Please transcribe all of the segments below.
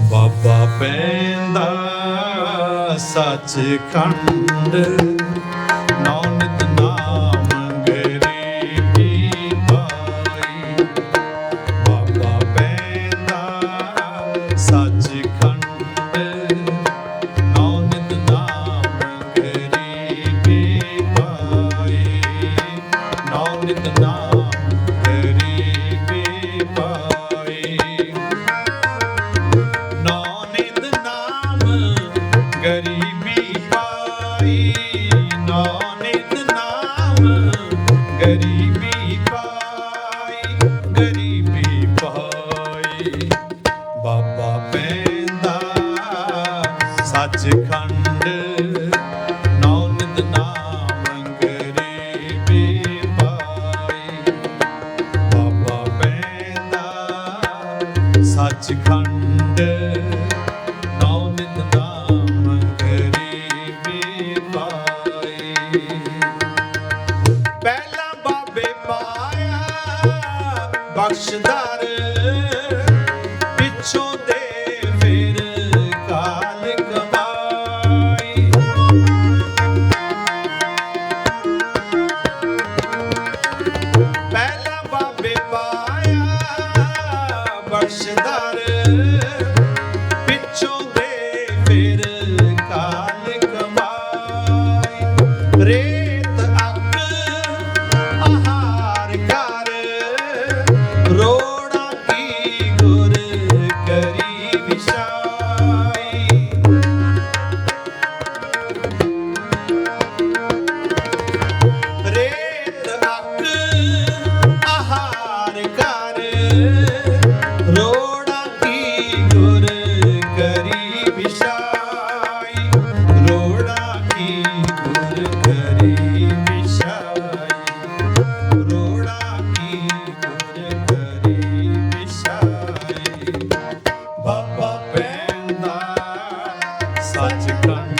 ਬਾਬਾ ਪੈਂਦਾ ਸੱਚ ਖੰਡ ਨੌਨਿਤ ਨਾਮ ਗਰੀਬੀ ਪਾਈ। ਬਾਬਾ ਪੈਂਦਾ ਸੱਚ ਖੰਡ আজ খান satikam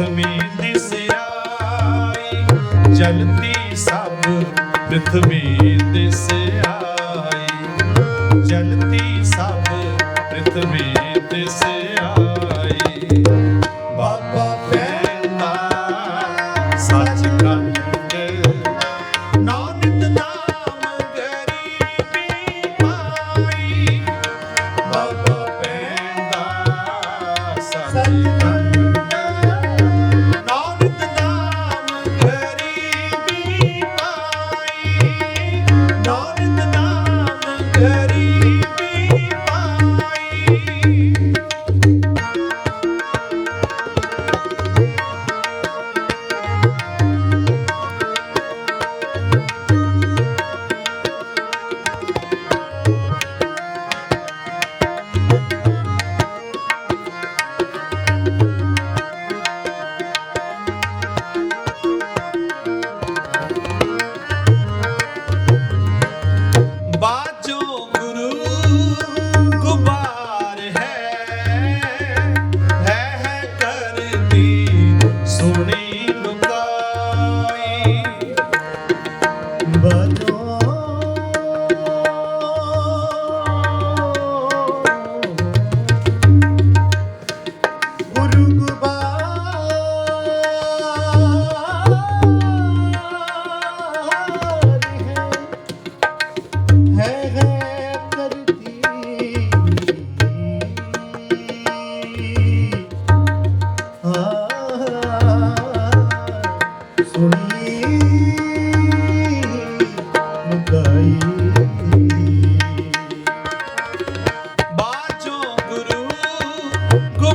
ਪ੍ਰਥਮੀ ਦਿਸ ਆਈ ਜਲਤੀ ਸਭ ਪ੍ਰਥਮੀ ਦਿਸ ਆਈ ਜਲਤੀ ਸਭ ਪ੍ਰਥਮੀ ਦਿਸ ਬਾਬਾ ਪੈਂਦਾ ਸੱਚ ਕੰਨ ਨਾਨਕ ਨਾਮ ਗਰੀਬੀ ਪਾਈ। ਬਾਬਾ ਪੈਂਦਾ ਸੱਚ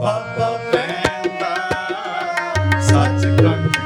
ਬਾਬਾ ਸੱਚ ਕੰਠ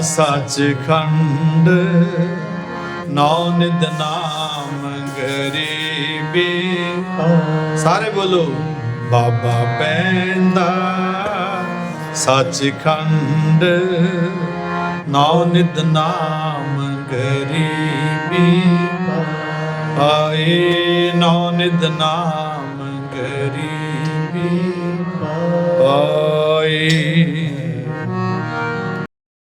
ਸੱਚਖੰਡ ਨੌ ਨਿਦ ਨਾਮ ਗਰੀਬੀ। ਸਾਰੇ ਬੋਲੋ, ਬਾਬਾ ਪੈਂਦਾ ਸੱਚਖੰਡ ਨੌ ਨਿਦ ਨਾਮ ਗਰੀਬੀ। ਆਏ ਨੌ ਨਿਦ ਨਾਮ ਗਰੀਬੀ। ਆਏ